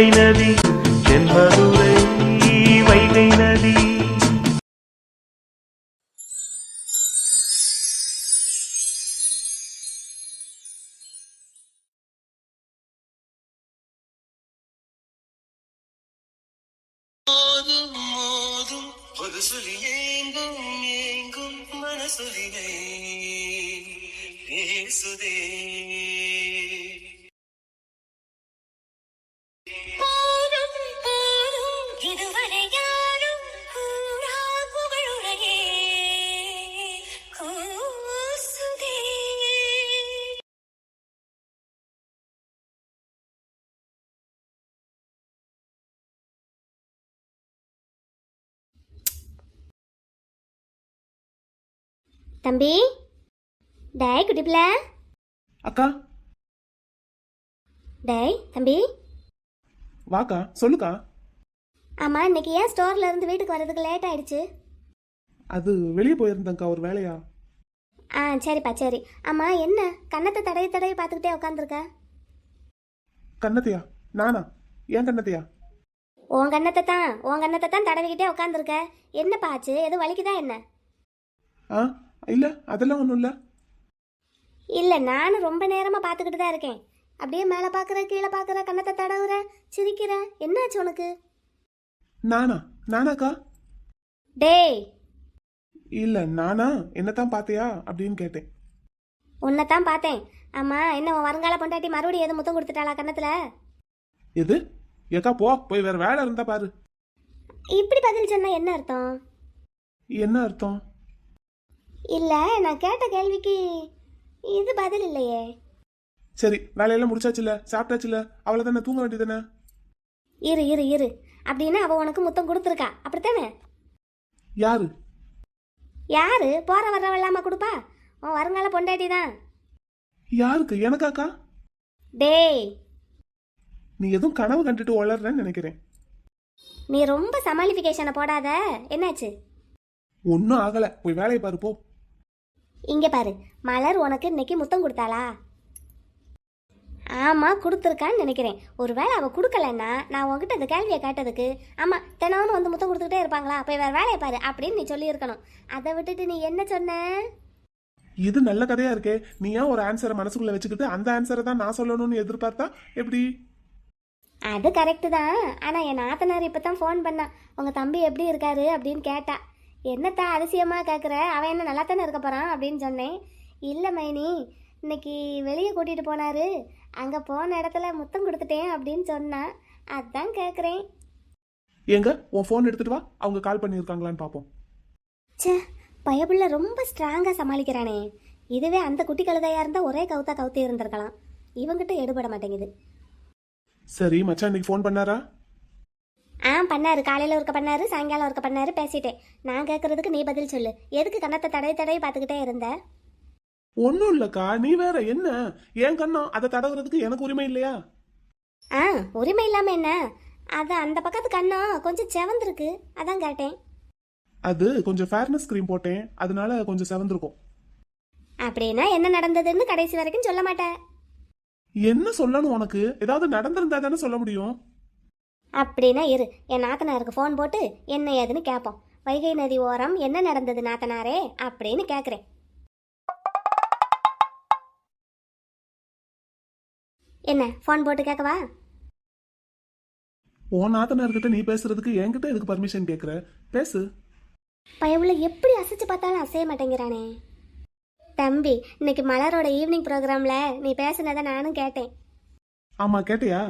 வைகை தம்பி டேய் குட்டிப்பில அக்கா. டேய் தம்பி. வாக்கா சொல்லுக்கா. ஆமா இன்னைக்கு ஏன் ஸ்டோர்ல இருந்து வீட்டுக்கு வர்றதுக்கு லேட் ஆயிடுச்சு? அது வெளியே போயிருந்தேங்க்கா ஒரு வேலையா? ஆ சரிப்பா சரி. ஆமா என்ன? கன்னத்தை தடவி தடவி பார்த்துக்கிட்டே உட்காந்துருக்க கண்ணத்தையா நானா? ஏன் கண்ணத்தையா உன் கன்னத்தை தான் உன் கன்னத்தை தான் தடவிக்கிட்டே உட்காந்துருக்க என்னப்பா ஆச்சு? எதுவும் வலிக்குதா என்ன? ஆ? இல்ல அதெல்லாம் ஒன்றும் இல்லை. இல்லை நானும் ரொம்ப நேரமாக பார்த்துக்கிட்டு தான் இருக்கேன். அப்படியே மேலே பார்க்குற கீழே பார்க்குற கன்னத்தை தடவுற சிரிக்கிற. என்னாச்சு உனக்கு? நானா? நானாக்கா? டேய்! இல்ல நானா? என்னத்தான் பார்த்தியா? அப்படின்னு கேட்டேன். உன்னை தான் பார்த்தேன். ஆமாம் என்ன உன் வருங்கால பொண்டாட்டி மறுபடியும் எதுவும் முத்தம் கொடுத்துட்டாளா கன்னத்தில்? எது? ஏக்கா போ போய் வேற வேலை இருந்தா பாரு. இப்படி பதில் சொன்னா என்ன அர்த்தம்? என்ன அர்த்தம்? இல்லை நான் கேட்ட கேள்விக்கு இது பதில் இல்லையே. சரி வேலையெல்லாம் முடிச்சாச்சுல சாப்பிட்டாச்சுல அவளை தானே தூங்க வேண்டியதானே இரு இரு இரு. அப்படின்னா அவள் உனக்கு முத்தம் கொடுத்துருக்கா. அப்படித்தானே? யாரு? யாரு? போற வர்ற இல்லாம கொடுப்பா? உன் வருங்கால பொண்டாட்டி தான். யாருக்கு? எனக்காக்கா? டேய். நீ எதுவும் கனவு கண்டுட்டு வளர்றேன்னு நினைக்கிறேன். நீ ரொம்ப சமாளிஃபிகேஷனை போடாத. என்னாச்சு? ஒன்றும் ஆகல. போய் வேலையை பாரு போ. இங்க பாரு மலர் உனக்கு இன்னைக்கு முத்தம் கொடுத்தாளா? ஆமா கொடுத்துருக்கான்னு நினைக்கிறேன். ஒருவேளை அவ கொடுக்கலன்னா நான் உன்கிட்ட அந்த கேள்வியை கேட்டதுக்கு ஆமா தினமும் வந்து முத்தம் கொடுத்துக்கிட்டே இருப்பாங்களா? போய் வேற வேலையை பாரு அப்படின்னு நீ சொல்லியிருக்கணும். அதை விட்டுட்டு நீ என்ன சொன்ன? இது நல்ல கதையா இருக்கே. நீ ஏன் ஒரு ஆன்சரை மனசுக்குள்ள வச்சுக்கிட்டு அந்த ஆன்சரை தான் நான் சொல்லணும்னு எதிர்பார்த்தா எப்படி? அது கரெக்டு தான். ஆனால் என் நாத்தனார் இப்போ தான் ஃபோன் பண்ணா உங்கள் தம்பி எப்படி இருக்காரு அப்படின்னு கேட்டா. என்னத்தா அதிசயமாக கேட்குற அவன் என்ன நல்லா தானே இருக்க போகிறான் அப்படின்னு சொன்னேன். இல்லை மைனி இன்னைக்கு வெளியே கூட்டிகிட்டு போனாரு. அங்கே போன இடத்துல முத்தம் கொடுத்துட்டேன் அப்படின்னு சொன்னா அதான் கேட்குறேன் எங்க உன் ஃபோன் எடுத்துட்டு வா. அவங்க கால் பண்ணியிருக்காங்களான்னு பார்ப்போம் ச்சே பயபுள்ள ரொம்ப ஸ்ட்ராங்காக சமாளிக்கிறானே. இதுவே அந்த குட்டி கழுதையாக இருந்தால் ஒரே கவுத்தா கவுத்தி இருந்திருக்கலாம். இவங்கிட்ட எடுபட மாட்டேங்குது. சரி மச்சான் இன்னைக்கு ஃபோன் பண்ணாரா? ஆ பண்ணாரு. காலையில் ஒருக்க பண்ணாரு சாயங்காலம் ஒருக்க பண்ணாரு பேசிட்டேன். நான் கேட்கறதுக்கு நீ பதில் சொல்லு. எதுக்கு கன்னத்தை தடவி தடவி பார்த்துக்கிட்டே இருந்த? ஒன்றும் இல்லக்கா. நீ வேற என்ன? ஏன் கண்ணம் அதை தடவுறதுக்கு எனக்கு உரிமை இல்லையா? ஆ உரிமை இல்லாமல் என்ன? அது அந்த பக்கத்து கண்ணம் கொஞ்சம் செவந்திருக்கு. அதான் கேட்டேன். அது கொஞ்சம் ஃபேர்னஸ் க்ரீம் போட்டேன். அதனால கொஞ்சம் செவந்திருக்கும். அப்படின்னா என்ன நடந்ததுன்னு கடைசி வரைக்கும் சொல்ல மாட்டேன். என்ன சொல்லணும் உனக்கு? ஏதாவது நடந்திருந்தா தானே சொல்ல முடியும். அப்படின்னா இரு. என் நாத்தனாருக்கு ஃபோன் போட்டு என்ன ஏதுன்னு கேட்போம் வைகை நதி ஓரம் என்ன நடந்தது நாத்தனாரே? அப்படின்னு கேட்குறேன் என்ன ஃபோன் போட்டு கேட்கவா உன் நாத்தனார்கிட்ட நீ பேசுறதுக்கு என்கிட்ட எதுக்கு பர்மிஷன் கேட்குற பேசு. பயவுள்ள எப்படி அசைச்சு பார்த்தாலும் அசைய மாட்டேங்கிறானே. தம்பி இன்னைக்கு மலரோட ஈவினிங் ப்ரோக்ராம்ல நீ பேசுனதை நானும் கேட்டேன். ஆமா கேட்டியா?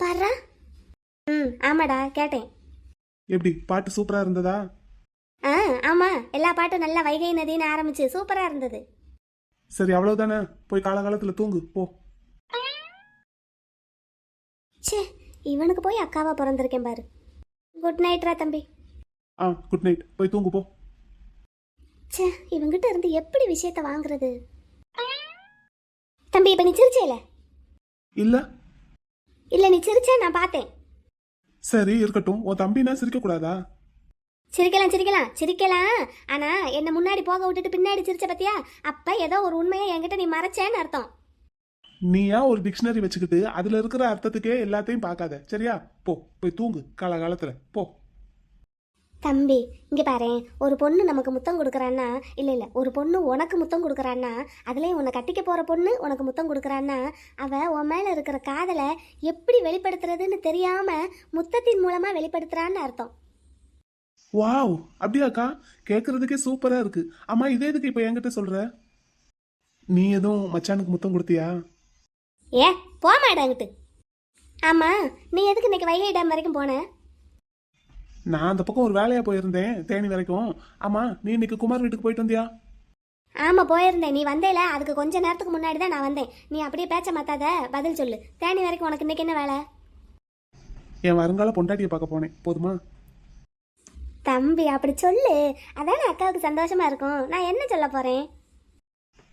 பாரா ம் ஆமாடா கேட்டேன். எப்படி பாட்டு சூப்பரா இருந்ததா? ஆ ஆமா எல்லா பாட்டும் நல்லா வைகை நதின்னு ஆரம்பிச்சு சூப்பரா இருந்தது. சரி அவ்வளவுதானே? போய் காலகாலத்துல தூங்கு போ. ச்சே இவனுக்கு போய் அக்காவா பிறந்திருக்கேன் பாரு. குட் நைட்ரா தம்பி. ஆ குட் நைட் போய் தூங்கு போ. ச்சே இவங்கிட்ட இருந்து எப்படி விஷயத்த வாங்குறது? தம்பி இப்ப நீ சிரிச்சேல இல்ல. இல்ல நீ சிரிச்சே நான் பார்த்தேன். சரி இருக்கட்டும். உன் தம்பினா சிரிக்க கூடாதா சிரிக்கலாம் சிரிக்கலாம். சிரிக்கலாம். ஆனா என்ன முன்னாடி போக விட்டுட்டு பின்னாடி சிரிச்ச பத்தியா? அப்ப ஏதோ ஒரு உண்மையை என்கிட்ட நீ மறைச்சேன்னு அர்த்தம். நீயா ஒரு டிக்ஷனரி வச்சுக்கிட்டு அதுல இருக்கிற அர்த்தத்துக்கே எல்லாத்தையும் பார்க்காத. சரியா? போ போய் தூங்கு. காலகாலத்துல. போ. தம்பி இங்கே பாரேன். ஒரு பொண்ணு நமக்கு முத்தம் கொடுக்குறான்னா இல்லை இல்லை ஒரு பொண்ணு உனக்கு முத்தம் கொடுக்குறான்னா அதுலேயும் உன்னை கட்டிக்க போகிற பொண்ணு உனக்கு முத்தம் கொடுக்குறான்னா அவள் உன் மேலே இருக்கிற காதலை எப்படி வெளிப்படுத்துறதுன்னு தெரியாமல் முத்தத்தின் மூலமாக வெளிப்படுத்துறான்னு அர்த்தம். வாவ் அப்படியாக்கா? கேட்கறதுக்கே சூப்பரா இருக்கு. அம்மா இதே எதுக்கு இப்ப என்கிட்ட சொல்ற? நீ எதுவும் மச்சானுக்கு முத்தம் கொடுத்தியா? ஏ போமாடாங்கிட்டு ஆமாம் நீ எதுக்கு இன்னைக்கு வைகை டேம் வரைக்கும் போன? நான் அந்த பக்கம் ஒரு வேலையா போயிருந்தேன் தேனி வரைக்கும். ஆமா நீ இன்னைக்கு குமார் வீட்டுக்கு போயிட்டு வந்தியா? ஆமாம் போயிருந்தேன். நீ வந்தேல? அதுக்கு கொஞ்ச நேரத்துக்கு முன்னாடி தான் நான் வந்தேன். நீ அப்படியே பேச்ச மாத்தாத பதில் சொல்லு. தேனி வரைக்கும் உனக்கு இன்னைக்கு என்ன வேலை? என் வருங்கால பொண்டாட்டியை பார்க்க போனேன். போதுமா? தம்பி அப்படி சொல்லு. அதானே அக்காவுக்கு சந்தோஷமா இருக்கும். நான் என்ன சொல்ல போறேன்?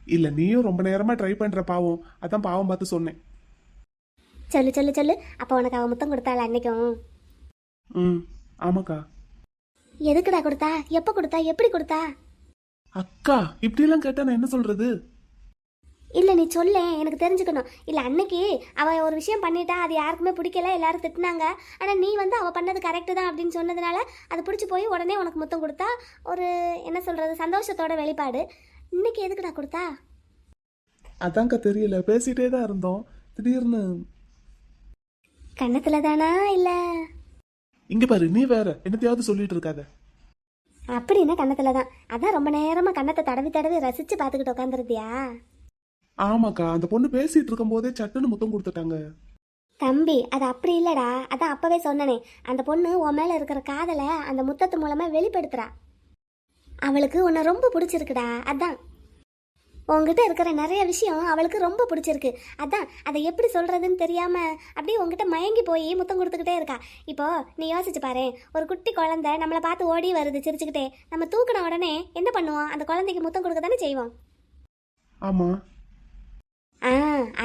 இல்ல நீயும் ரொம்ப நேரமா ட்ரை பண்ற பாவம். அதான் பாவம் பார்த்து சொன்னேன். சொல்லு சொல்லு சொல்லு. அப்போ உனக்கு அவ முத்தம் கொடுத்தாள் அன்னைக்கும் ம். ஆமாக்கா. எதுக்குடா கொடுத்தா? எப்போ கொடுத்தா? எப்படி கொடுத்தா? அக்கா இப்படியெல்லாம் கேட்டா நான் என்ன சொல்றது? இல்லை நீ சொல்லேன் எனக்கு தெரிஞ்சுக்கணும். இல்லை அன்னைக்கு அவள் ஒரு விஷயம் பண்ணிட்டா அது யாருக்குமே பிடிக்கல எல்லாரும் திட்டினாங்க. ஆனால் நீ வந்து அவள் பண்ணது கரெக்டு தான் அப்படின்னு சொன்னதுனால அது பிடிச்சி போய் உடனே உனக்கு முத்தம் கொடுத்தா ஒரு என்ன சொல்கிறது சந்தோஷத்தோட வெளிப்பாடு. இன்னைக்கு எதுக்குடா கொடுத்தா? அதான்க்கா தெரியல பேசிட்டே தான் இருந்தோம். திடீர்னு கன்னத்தில் தானா இல்லை? இங்க பாரு நீ வேற. என்னத்தையாவது சொல்லிட்டு இருக்காத. அப்படின்னா கன்னத்தில் தான்? அதான் ரொம்ப நேரமாக கன்னத்தை தடவி தடவி ரசித்து பார்த்துக்கிட்டு உட்காந்துருந்தியா ஆமாக்கா அந்த பொண்ணு பேசிட்டு இருக்கும் போதே சட்டுன்னு முத்தம் கொடுத்துட்டாங்க. தம்பி அது அப்படி இல்லடா. அதான் அப்பவே சொன்னனே. அந்த பொண்ணு உன் மேல இருக்கிற காதலை அந்த முத்தத்து மூலமா வெளிப்படுத்துறா. அவளுக்கு உன்னை ரொம்ப பிடிச்சிருக்குடா. அதான். உன்கிட்ட இருக்கிற நிறைய விஷயம் அவளுக்கு ரொம்ப பிடிச்சிருக்கு. அதான் அதை எப்படி சொல்றதுன்னு தெரியாம அப்படியே உன்கிட்ட மயங்கி போய் முத்தம் கொடுத்துக்கிட்டே இருக்கா. இப்போ நீ யோசிச்சு பாரு ஒரு குட்டி குழந்தை நம்மளை பார்த்து ஓடி வருது சிரிச்சுக்கிட்டே. நம்ம தூக்கின உடனே என்ன பண்ணுவோம்? அந்த குழந்தைக்கு முத்தம் கொடுக்க தானே செய்வோம்? ஆமா. ஆ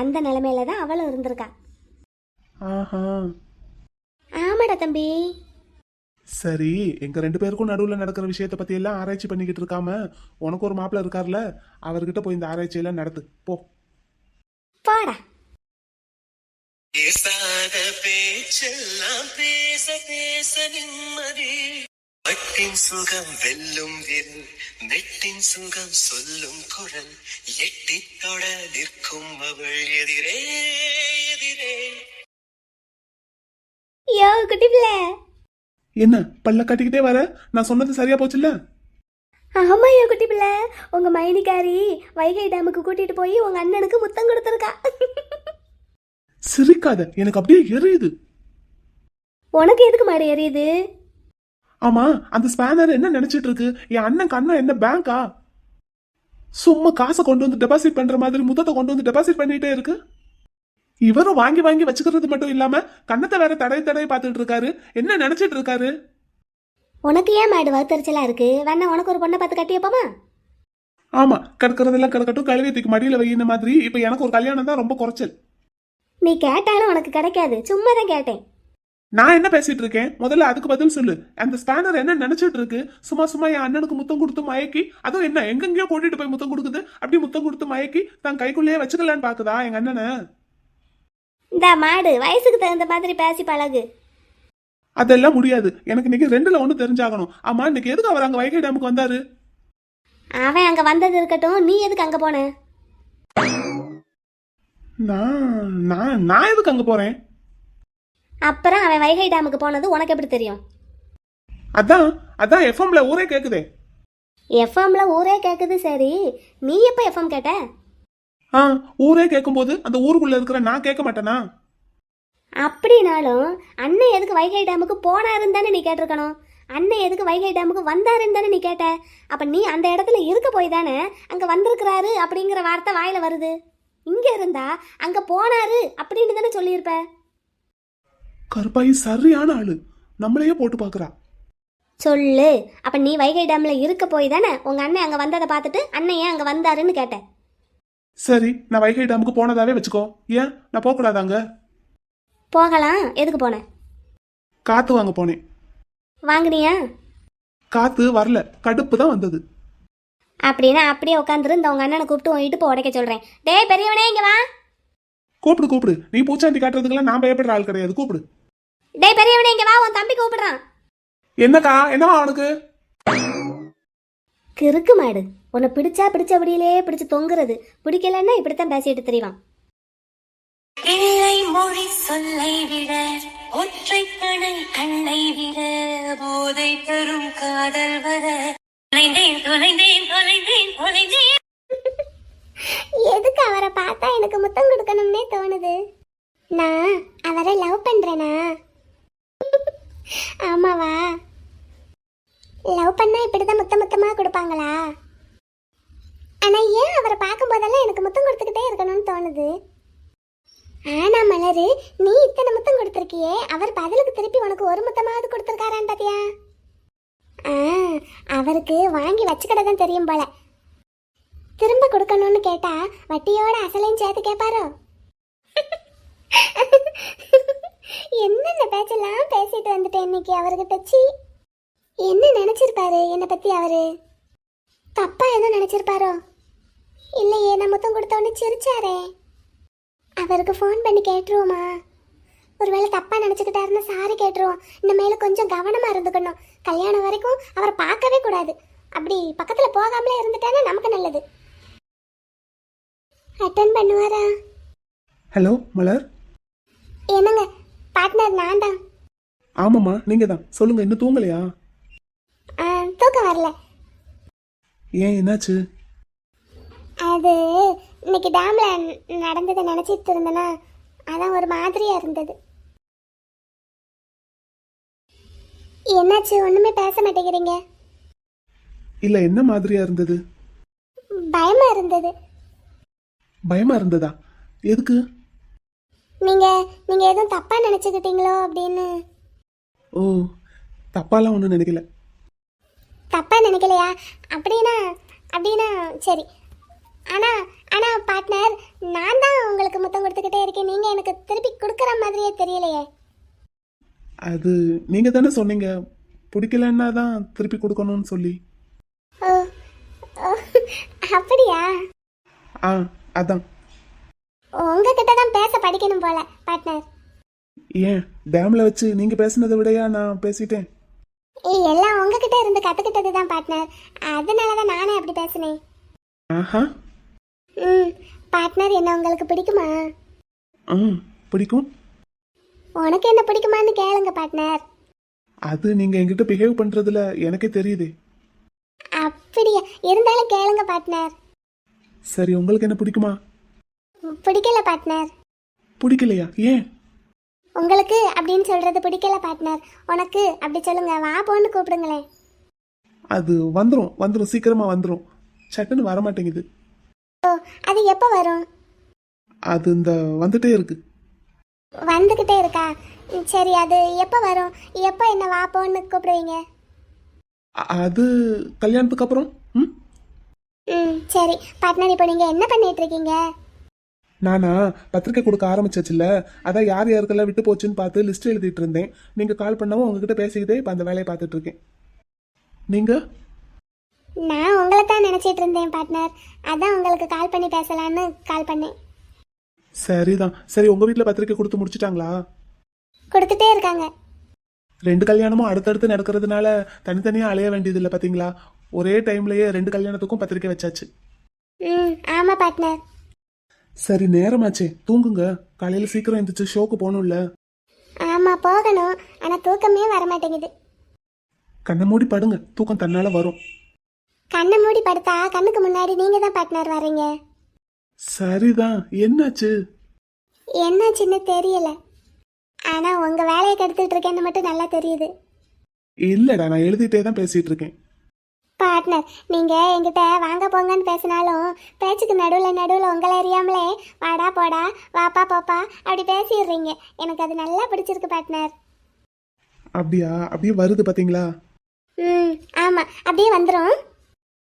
அந்த நிலைமையில தான் அவளும் இருந்திருக்கா. ஆஹா. ஆமாடா தம்பி. சரி எங்க ரெண்டு பேருக்கும் நடுவுல நடக்கிற விஷயத்த பத்தி எல்லாம் ஆராய்ச்சி பண்ணிக்கிட்டு இருக்காம உனக்கு ஒரு மாப்பிள்ள இருக்கார்ல அவர்கிட்ட போய் இந்த ஆராய்ச்சி எல்லாம் நடத்து. போ. போடா. பேசாத பேச்செல்லாம் பேச பேச நிம்மதி. பட்டின் சுகம் வெல்லும் வில் மெட்டின் சுகம் சொல்லும் குரல். எட்டித் தொட நிற்கும் அவள் எதிரே எதிரே. யோ குட்டி பிள்ளை. என்ன பல்ல கட்டிக்கிட்டே வர? நான் சொன்னது சரியா போச்சுல்ல? ஆமா யோ குட்டி பிள்ளை. உங்க மைனிக்காரி வைகை டேமுக்கு கூட்டிட்டு போய் உங்க அண்ணனுக்கு முத்தம் கொடுத்துருக்கா. சிரிக்காத எனக்கு அப்படியே எரியுது. உனக்கு எதுக்கு மாடு எரியுது? ஆமா அந்த ஸ்பேனர் என்ன நினைச்சிட்டு இருக்கு? என் அண்ணன் கண்ணன் என்ன பேங்கா சும்மா காசை கொண்டு வந்து டெபாசிட் பண்ற மாதிரி முதத்தை கொண்டு வந்து டெபாசிட் பண்ணிட்டே இருக்கு. இவரும் வாங்கி வாங்கி வச்சுக்கிறது மட்டும் இல்லாம கண்ணத்தை வேற தடை தடவை பார்த்துட்டு இருக்காரு. என்ன நினைச்சிட்டு இருக்காரு? உனக்கு ஏன் மாடு வகுத்தறிச்சலா இருக்கு? வேணா உனக்கு ஒரு பொண்ணை பார்த்து கட்டி வைப்போமா? ஆமா கிடக்கிறதெல்லாம் கிடக்கட்டும் கழுவி தூக்கி மடியில வையின மாதிரி இப்ப எனக்கு ஒரு கல்யாணம் தான் ரொம்ப குறைச்சல். நீ கேட்டாலும் உனக்கு கிடைக்காது. சும்மா தான் கேட்டேன். நான் என்ன பேசிட்டு இருக்கேன்? முதல்ல அதுக்கு பதில் சொல்லு. அந்த ஸ்பேனர் என்ன நினைச்சிட்டு இருக்கு? சும்மா சும்மா என் அண்ணனுக்கு முத்தம் கொடுத்து மயக்கி அதுவும் என்ன எங்கெங்கயோ கூட்டிட்டு போய் முத்தம் கொடுக்குது? அப்படி முத்தம் கொடுத்து மயக்கி தான் கைக்குள்ளேயே வச்சுக்கலான்னு பாக்குதா எங்க அண்ணனை? இந்த மாடு வயசுக்கு தகுந்த மாதிரி பேசி பழகு. அதெல்லாம் முடியாது. எனக்கு இன்னைக்கு ரெண்டுல ஒண்ணு தெரிஞ்சாகணும். ஆமா இன்னைக்கு எதுக்கு அவர் அங்க வைகை டேமுக்கு வந்தாரு? அவன் அங்க வந்தது இருக்கட்டும். நீ எதுக்கு அங்க போன? நான் நான் நான் எதுக்கு அங்க போறேன்? அப்புறம் அவன் வைகை டேமுக்கு போனது உனக்கு எப்படி தெரியும்? அதான் அதான் எஃப்எம்ல ஊரே கேக்குதே. எஃப்எம்ல ஊரே கேக்குது சரி. நீ எப்ப எஃப்எம் கேட்ட? ஆ ஊரே கேட்கும்போது அந்த ஊருக்குள்ள இருக்கிற நான் கேட்க மாட்டேனா? அப்படின்னாலும் அண்ணன் எதுக்கு வைகை டேமுக்கு போனாருன்னு தானே நீ கேட்டிருக்கணும்? அண்ணன் எதுக்கு வைகை டேமுக்கு வந்தாருன்னு தானே நீ கேட்ட? அப்ப நீ அந்த இடத்துல இருக்க போய் தானே அங்க வந்திருக்கிறாரு அப்படிங்கிற வார்த்தை வாயில வருது. இங்க இருந்தா அங்க போனாரு அப்படின்னு தானே சொல்லியிருப்ப. கருப்பாயி சரியான ஆளு. நம்மளையே போட்டு பாக்குறா. சொல்லு. அப்ப நீ வைகை டேம்ல இருக்க போய் தானே உங்க அண்ணன் அங்க வந்ததை பார்த்துட்டு அண்ணன் ஏன் அங்க வந்தாருன்னு கேட்ட? சரி நான் வைகை டேமுக்கு போனதாவே வச்சுக்கோ. ஏன்? நான் போகக்கூடாதாங்க போகலாம். எதுக்கு போன? காத்து வாங்க போனேன். வாங்குனியா? காத்து வரல. கடுப்பு தான் வந்தது. அப்படின்னா அப்படியே உட்காந்துரு இந்த உங்க அண்ணனை கூப்பிட்டு உன் இடுப்பு உடைக்க சொல்றேன். டேய் பெரியவனே இங்க வா. கூப்பிடு கூப்பிடு. நீ பூச்சாண்டி காட்டுறதுக்கெல்லாம் நான் பயப்படுற ஆள் கிடையாது. கூப்பிடு. டேய் பெரியவனே இங்க வா. உன் தம்பி கூப்பிடுறான். என்னக்கா? என்னவா அவனுக்கு? கிறுக்கு மாடு. உன்னை பிடிச்சா பிடிச்சபடியிலே பிடிச்சு தொங்குறது. பிடிக்கலன்னா இப்படித்தான் பேசிட்டு தெரியவான் இல்லை மொழி சொல்லை விட ஒற்றை கணை கண்ணை விட போதை தரும் காதல் வர. தொலைந்தேன் தொலைந்தேன் தொலைந்தேன் தொலைந்தேன். எதுக்கு அவரை பார்த்தா எனக்கு முத்தம் கொடுக்கணும்னே தோணுது? நான் அவரை லவ் பண்றேனா? ஆமாவா? லவ் பண்ணா இப்படிதான் முத்த முத்தமா கொடுப்பாங்களா? ஆனா ஏன் அவரை பார்க்கும் போதெல்லாம் எனக்கு முத்தம் கொடுத்துக்கிட்டே இருக்கணும்னு தோணுது? ஆனா மலரு நீ இத்தனை முத்தம் கொடுத்துருக்கியே அவர் பதிலுக்கு திருப்பி உனக்கு ஒரு முத்தமாவது கொடுத்துருக்காரான்னு பாத்தியா? ஆ அவருக்கு வாங்கி வச்சுக்கிட தான் தெரியும் போல. திரும்ப கொடுக்கணும்னு கேட்டா வட்டியோட அசலையும் சேர்த்து கேட்பாரோ? என்னென்ன பேச்செல்லாம் பேசிட்டு வந்துட்டேன் இன்னைக்கு அவர்கிட்ட? சி. என்ன நினைச்சிருப்பாரு? என்னை பத்தி அவரு? தப்பா எதுவும் நினைச்சிருப்பாரோ? இல்லையே நான் முத்தம் கொடுத்தோன்னு சிரிச்சாரே. அவருக்கு ஃபோன் பண்ணி கேட்டுருவோமா? ஒருவேளை தப்பா நினைச்சுக்கிட்டாருன்னு சாரி கேட்டுருவோம். இனிமேல கொஞ்சம் கவனமா இருந்துக்கணும். கல்யாணம் வரைக்கும் அவரை பார்க்கவே கூடாது. அப்படி பக்கத்துல போகாமலே இருந்துட்டானா நமக்கு நல்லது. அட்டன் பண்ணுவாரா? ஹலோ மலர்? என்னங்க? பார்ட்னர் நான் தான். ஆமாம்மா நீங்க தான் சொல்லுங்க இன்னும் தூங்கலையா ஆ, தூக்கம் வரல ஏன் என்னாச்சு? அது இன்னைக்கு டேம்ல நடந்ததை நினைச்சிட்டு இருந்தேனா அதான் ஒரு மாதிரியா இருந்தது. என்னாச்சு ஒண்ணுமே பேச மாட்டேங்கிறீங்க? இல்ல என்ன மாதிரியா இருந்தது? பயமா இருந்தது. பயமா இருந்ததா? எதுக்கு? நீங்க நீங்க எதுவும் தப்பா நினைச்சுக்கிட்டீங்களோ அப்படின்னு. ஓ தப்பாலாம் ஒன்றும் நினைக்கல. தப்பா நினைக்கலையா? அப்படின்னா அப்படின்னா சரி. ஆனா ஆனா பார்ட்னர் நான் தான் உங்களுக்கு முத்தம் கொடுத்துக்கிட்டே இருக்கேன். நீங்க எனக்கு திருப்பி கொடுக்குற மாதிரியே தெரியலையே. அது நீங்க தானே சொன்னீங்க. பிடிக்கலன்னா தான் திருப்பி கொடுக்கணும்னு சொல்லி. ஓ ஓ, அப்படியா? ஆ அதான். உங்ககிட்ட தான் பேச படிக்கணும் போல பார்ட்னர் ஏன் டேம்ல வச்சு நீங்க பேசுனதை விடையா நான் பேசிட்டேன்? ஏய் எல்லாம் உங்ககிட்ட இருந்து கத்துக்கிட்டது தான் பார்ட்னர் அதனால தான் நானே அப்படி பேசினேன். ஆஹா. ம் பார்ட்னர் என்ன உங்களுக்கு பிடிக்குமா? ம் பிடிக்கும். உனக்கு என்ன பிடிக்குமான்னு கேளுங்க பார்ட்னர் அது நீங்க என்கிட்ட பிஹேவ் பண்றதுல எனக்கே தெரியுதே. அப்படியா? இருந்தாலும் கேளுங்க பார்ட்னர் சரி உங்களுக்கு என்ன பிடிக்குமா? பிடிக்கல பார்ட்னர் பிடிக்கலையா? ஏன்? உங்களுக்கு அப்படின்னு சொல்றது பிடிக்கல பார்ட்னர் உனக்கு அப்படி சொல்லுங்க. வா போன்னு கூப்பிடுங்களேன். அது வந்துடும் வந்துடும் சீக்கிரமா வந்துடும் சட்டுன்னு வர மாட்டேங்குது. ஓ அது எப்போ வரும்? அது இந்த வந்துட்டே இருக்கு. வந்துக்கிட்டே இருக்கா? ம், சரி அது எப்போ வரும்? எப்போ என்ன வா போன்னு கூப்பிடுவீங்க? அ- அது கல்யாணத்துக்கு அப்புறம் ம்? ம் சரி. பார்ட்னர் இப்போ நீங்கள் என்ன பண்ணிட்டு இருக்கீங்க? நானா பத்திரிக்கை கொடுக்க ஆரம்பிச்சாச்சுல்ல அதான் யார் யாருக்கெல்லாம் விட்டு போச்சுன்னு பார்த்து லிஸ்ட் எழுதிட்டு இருந்தேன். நீங்க கால் பண்ணவும் உங்ககிட்ட பேசிக்கிட்டே இப்போ அந்த வேலையை பார்த்துட்டு இருக்கேன். நீங்க? நான் உங்களை தான் நினச்சிட்டு இருந்தேன் பார்ட்னர் அதான் உங்களுக்கு கால் பண்ணி பேசலான்னு கால் பண்ணேன். சரிதான். சரி உங்க வீட்டில் பத்திரிக்கை கொடுத்து முடிச்சிட்டாங்களா? கொடுத்துட்டே இருக்காங்க. ரெண்டு கல்யாணமும் அடுத்தடுத்து நடக்கிறதுனால தனித்தனியாக அலைய வேண்டியதில்லை பார்த்தீங்களா ஒரே டைம்லயே ரெண்டு கல்யாணத்துக்கும் பத்திரிக்கை வச்சாச்சு. ம் ஆமாம் பார்ட்னர் சரி நேரமாச்சே. தூங்குங்க. காலையில் சீக்கிரம் எந்திரிச்சு ஷோக்கு போகணும்ல. ஆமாம் போகணும். ஆனால் தூக்கமே வர மாட்டேங்குது கண்ணை மூடி படுங்க. தூக்கம் தன்னால வரும். கண்ணை மூடி படுத்தா கண்ணுக்கு முன்னாடி நீங்கள் தான் பார்ட்னர் வர்றீங்க? சரிதான். என்னாச்சு? என்னாச்சுன்னு தெரியல. ஆனால் உங்கள் வேலையை கெடுத்துட்டு இருக்கேன்னு மட்டும் நல்லா தெரியுது. இல்லடா நான் எழுதிட்டே தான் பேசிட்டு இருக்கேன். பார்ட்னர் நீங்கள் என்கிட்ட வாங்க போங்கன்னு பேசினாலும் பேச்சுக்கு நடுவில் நடுவில் உங்களை அறியாமலே வாடா போடா வாப்பா போப்பா அப்படி பேசிடுறீங்க. எனக்கு அது நல்லா பிடிச்சிருக்கு பார்ட்னர் அப்படியா? அப்படியே வருது பாத்தீங்களா? ம் ஆமாம் அப்படியே வந்துடும்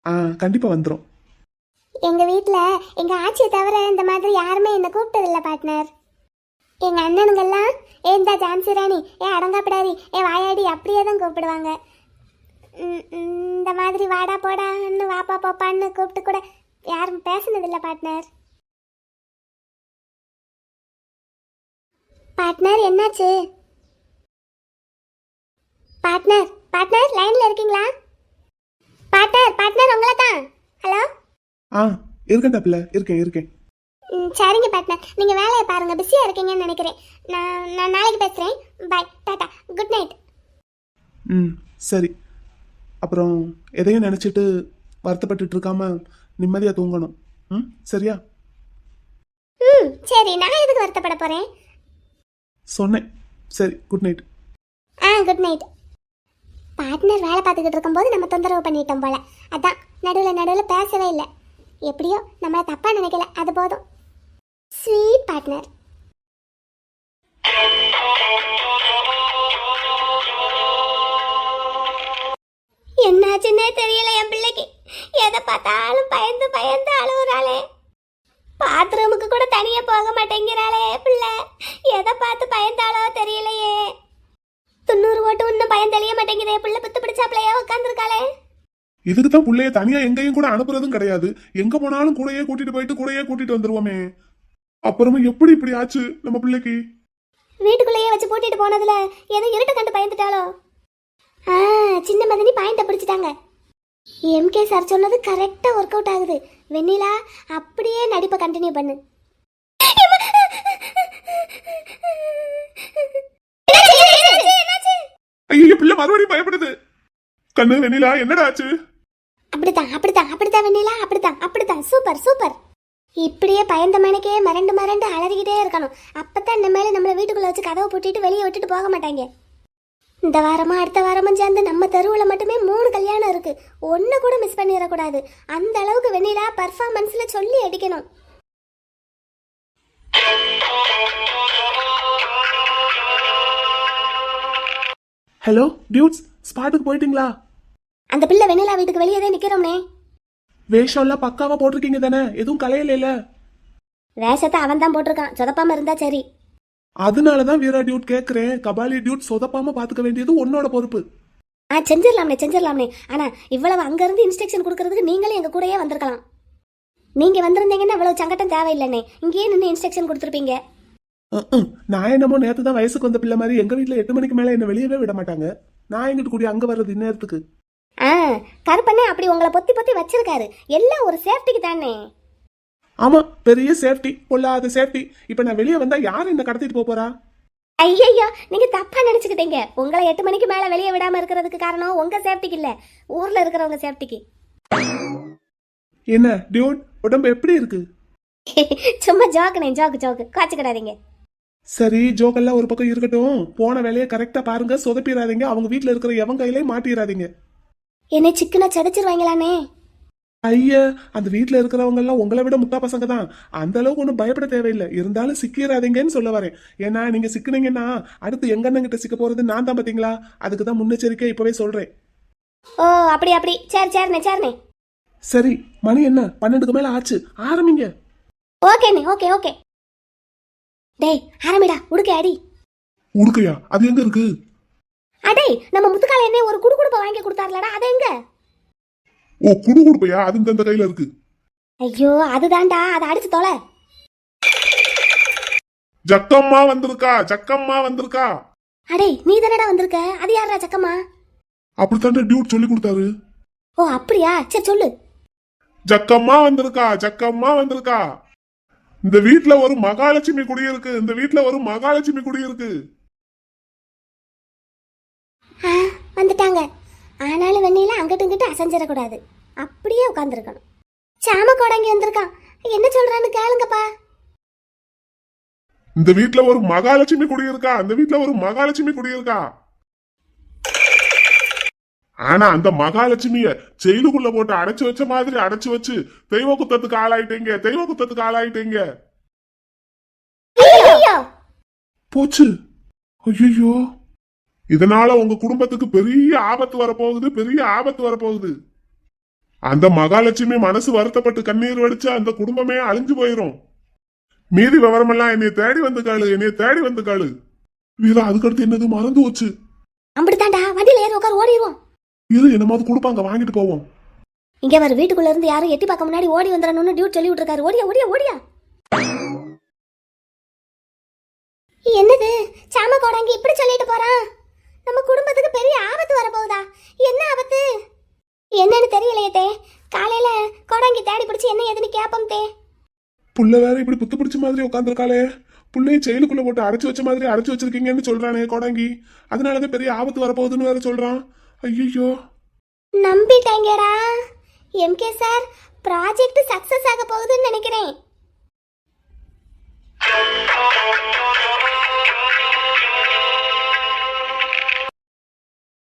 ஆ கண்டிப்பா வந்துடும் எங்கள் வீட்டில் எங்கள் ஆச்சியை தவிர இந்த மாதிரி யாருமே என்னை கூப்பிட்டதில்ல பார்ட்னர் எங்கள் அண்ணனுங்கெல்லாம் ஏந்தா ஜான்சி ராணி ஏ அடங்காப்பிடாரி ஏ வாயாடி அப்படியே தான் கூப்பிடுவாங்க. இந்த மாதிரி வாடா போடான்னு வாப்பா போப்பான்னு கூப்பிட்டு கூட. யாரும் பேசுனதில்ல பார்ட்னர் பார்ட்னர் என்னாச்சு? பார்ட்னர் பார்ட்னர் லைன்ல இருக்கீங்களா? பார்ட்னர் பார்ட்னர் உங்களை தான் ஹலோ ஆ இருக்கேன்டா பிள்ளை இருக்கேன் இருக்கேன். சரிங்க பார்ட்னர் நீங்கள் வேலையை பாருங்கள் பிஸியாக இருக்கீங்கன்னு நினைக்கிறேன். நான் நான் நாளைக்கு பேசுகிறேன் பாய் டாட்டா குட் நைட் ம் சரி. அப்புறம் எதையும் நினச்சிட்டு வருத்தப்பட்டுட்டு இருக்காம நிம்மதியாக தூங்கணும். ம்? சரியா? ம் சரி. நான் எதுக்கு வருத்தப்பட போகிறேன் சொன்னேன். சரி good night ah good night partner வேலை பார்த்துக்கிட்டு இருக்கும்போது நம்ம தொந்தரவு பண்ணிட்டோம் போல. அதான் நடுவில் நடுவில் பேசவே இல்லை. எப்படியோ நம்மளை தப்பாக நினைக்கல. அது போதும். ஸ்வீட் பார்ட்னர் என்னாச்சுன்னே தெரியல என் பிள்ளைக்கு. எதை பார்த்தாலும் பயந்து பயந்து அழுகுறாளே பாத்ரூமுக்கு கூட தனியா போக மாட்டேங்கிறாளே பிள்ளை. எதை பார்த்து பயந்தாளோ தெரியலையே. தொண்ணூறு ஓட்டு இன்னும் பயம் தெளிய மாட்டேங்குதே. பிள்ளை புத்து பிடிச்சாப்லையா உட்காந்துருக்காளே இதுக்கு தான் பிள்ளைய தனியா எங்கேயும் கூட அனுப்புறதும் கிடையாது. எங்க போனாலும் கூடயே கூட்டிட்டு போயிட்டு கூடயே கூட்டிட்டு வந்துருவோமே. அப்புறமா எப்படி இப்படி ஆச்சு நம்ம பிள்ளைக்கு? வீட்டுக்குள்ளேயே வச்சு பூட்டிட்டு போனதுல ஏதோ இருட்ட கண்டு பயந்துட்டாளோ? ஆ சின்ன மதனி பாயிண்ட பிடிச்சிட்டாங்க. எம்கே சார் சொன்னது கரெக்டா ஒர்க் அவுட் ஆகுது. வெண்ணிலா அப்படியே நடிப்பை கண்டினியூ பண்ணு. ஐயோ பிள்ளை மறுபடியும் பயப்படுது. கண்ணு வெண்ணிலா என்னடா ஆச்சு? அப்படித்தான் அப்படித்தான் அப்படித்தான் வெண்ணிலா அப்படித்தான் அப்படித்தான். சூப்பர் சூப்பர் இப்படியே பயந்த மணிக்கே மறண்டு மறண்டு அலறிக்கிட்டே இருக்கணும். அப்பதான் இந்த மேல நம்மளை வீட்டுக்குள்ள வச்சு கதவை பூட்டிட்டு வெளியே விட்டுட்டு போக மாட்டாங்க. இந்த வாரமும் அடுத்த வாரமும் சேர்ந்து நம்ம தெருவில் மட்டுமே மூணு கல்யாணம் இருக்கு. ஒன்று கூட மிஸ் பண்ணிடக்கூடாது. அந்த அளவுக்கு வெண்ணிலா பர்ஃபார்மன்ஸ்ல சொல்லி அடிக்கணும். ஹலோ டியூட்ஸ் ஸ்பாட்டுக்கு போயிட்டீங்களா? அந்த பிள்ளை வெண்ணிலா வீட்டுக்கு வெளியே தான் நிக்கிறோம்னே. வேஷம்லாம் பக்காவா போட்டிருக்கீங்க தானே? எதுவும் கலையில வேஷத்தை அவன் தான் போட்டிருக்கான். சொதப்பாம இருந்தா சரி. அதனாலதான் வீரா டியூட் கேக்குறேன். கபாலி டியூட் சொதப்பாம பாத்துக்க வேண்டியது உன்னோட பொறுப்பு. ஆ செஞ்சிடலாம்னே செஞ்சிடலாம்னே. ஆனா இவ்வளவு அங்கிருந்து இன்ஸ்ட்ரக்ஷன் கொடுக்கறதுக்கு நீங்களே எங்க கூடயே வந்திருக்கலாம். நீங்க வந்திருந்தீங்கன்னா இவ்வளவு சங்கடம் தேவையில்லைண்ணே. இங்கேயே நின்று இன்ஸ்ட்ரக்ஷன் கொடுத்துருப்பீங்க. நான் என்னமோ நேத்து தான் வயசுக்கு வந்த பிள்ளை மாதிரி எங்க வீட்ல எட்டு மணிக்கு மேல என்ன வெளியவே விட மாட்டாங்க. நான் எங்கிட்டு கூடிய அங்க வர்றது இந்நேரத்துக்கு? ஆ கருப்பண்ணே அப்படி உங்களை பொத்தி பொத்தி வச்சிருக்காரு. எல்லாம் ஒரு சேஃப்டிக்கு தானே. ஆமா பெரிய சேஃப்டி பொல்லாத சேஃப்டி இப்ப நான் வெளியே வந்தா யார் என்ன கடத்திட்டு போப் போறா? ஐயய்யோ நீங்க தப்பா நினைச்சுக்கிட்டீங்க. உங்களை எட்டு மணிக்கு மேல வெளியே விடாம இருக்கிறதுக்கு காரணம் உங்க சேஃப்டிக்கு இல்ல. ஊர்ல இருக்கிறவங்க சேஃப்டிக்கு என்ன டியூட் உடம்பு எப்படி இருக்கு? சும்மா ஜோக்குனே ஜோக்கு ஜோக்கு காய்ச்சிக்கிடாதீங்க. சரி ஜோக்கெல்லாம் ஒரு பக்கம் இருக்கட்டும். போன வேலையை கரெக்டா பாருங்க சொதப்பிடாதீங்க. அவங்க வீட்ல இருக்கிற எவன் கையிலயும் மாட்டிடாதீங்க. என்னை சிக்கனா சதைச்சிருவாங்களானே ஐய அந்த வீட்ல இருக்கிறவங்க எல்லாம் உங்களை விட முட்டா பசங்க தான். அந்த அளவுக்கு ஒன்றும் பயப்பட தேவையில்லை. இருந்தாலும் சிக்கிடாதீங்கன்னு சொல்ல வரேன். ஏன்னா நீங்க சிக்கினீங்கன்னா அடுத்து எங்க சிக்க போறது நான் தான் பாத்தீங்களா? அதுக்கு தான் முன்னெச்சரிக்கை இப்பவே சொல்றேன். ஓ அப்படி அப்படி. சரி சரிண்ணே சரிண்ணே. சரி மணி என்ன? பன்னெண்டுக்கு மேல ஆச்சு. ஆரம்பிங்க. ஓகேண்ணே ஓகே ஓகே. டேய் ஆரம்பிடா. உடுக்க அடி. உடுக்கையா? அது எங்க இருக்கு? அடே நம்ம முத்துக்கால என்ன ஒரு குடுகுடுப்பை வாங்கி கொடுத்தாருலடா. அது எங்க? ஓ குடு குடுப்பையா? அது இந்த கையில இருக்கு. ஐயோ அதுதான்டா. அதை அடிச்சு தொலை. ஜக்கம்மா வந்திருக்கா? ஜக்கம்மா வந்திருக்கா? அடே நீ தானடா வந்திருக்க? அது யாரா சக்கம்மா அப்படித்தான் டியூட் சொல்லி கொடுத்தாரு. ஓ அப்படியா? சரி சொல்லு. ஜக்கம்மா வந்திருக்கா? ஜக்கம்மா வந்திருக்கா? இந்த வீட்ல ஒரு மகாலட்சுமி குடியிருக்கு இந்த வீட்ல ஒரு மகாலட்சுமி குடியிருக்கு ஆ வந்துட்டாங்க. ஆனாலும் வெண்ணில அங்கிட்டும் இங்கிட்டும் அசைஞ்சிடக்கூடாது. அப்படியே உட்காந்துருக்கணும் சாம கோடங்கி வந்திருக்கான். என்ன சொல்றான்னு கேளுங்கப்பா. இந்த வீட்ல ஒரு மகாலட்சுமி குடியிருக்கா? இந்த வீட்ல ஒரு மகாலட்சுமி குடியிருக்கா? ஆனா அந்த மகாலட்சுமிய ஜெயிலுக்குள்ள போட்டு அடைச்சு வச்ச மாதிரி அடைச்சு வச்சு தெய்வ குத்தத்துக்கு ஆளாயிட்டீங்க. தெய்வ குத்தத்துக்கு ஆளாயிட்டீங்க. போச்சு. ஐயோ இதனால உங்க குடும்பத்துக்கு பெரிய ஆபத்து வரப்போகுது பெரிய ஆபத்து வரப்போகுது. அந்த மகாலட்சுமி மனசு வருத்தப்பட்டு கண்ணீர் வடிச்சு அந்த குடும்பமே அழிஞ்சு போயிரும். மீதி விவரமெல்லாம் என்னைய தேடி வந்து காலு என்னைய தேடி வந்து காளு. வீரா அதுக்கடுத்து என்னது? மறந்து போச்சு. அப்படித்தான்டா வண்டியில ஏறி உட்கார் ஓடிடுவோம் இரு என்னமாவது கொடுப்பாங்க வாங்கிட்டு போவோம். இங்க வர வீட்டுக்குள்ள இருந்து யாரும் எட்டி பார்க்க முன்னாடி ஓடி வந்துடணும்னு டியூட் சொல்லி விட்டுருக்காரு. ஓடியா ஓடியா ஓடியா. என்னது? சாம கோடாங்கி இப்படி சொல்லிட்டு போறான்? நம்ம குடும்பத்துக்கு பெரிய ஆபத்து வரப்போகுதா? என்ன ஆபத்து? என்னன்னு தெரியலையே தே. காலையில கோடாங்கி தேடி பிடிச்சி என்ன ஏதுன்னு கேப்பம் தே. புள்ள வேற இப்படி புத்து பிடிச்ச மாதிரி உட்காந்துருக்காளே புள்ளைய செயலுக்குள்ள போட்டு அடைச்சு வச்ச மாதிரி அடைச்சு வச்சிருக்கீங்கன்னு சொல்றானே கோடாங்கி. அதனாலதான் பெரிய ஆபத்து வரப்போகுதுன்னு வேற சொல்றான். ஐயோ நம்பிட்டாங்கடா. எம்கே சார் ப்ராஜெக்ட் சக்சஸ் ஆக போகுதுன்னு நினைக்கிறேன்.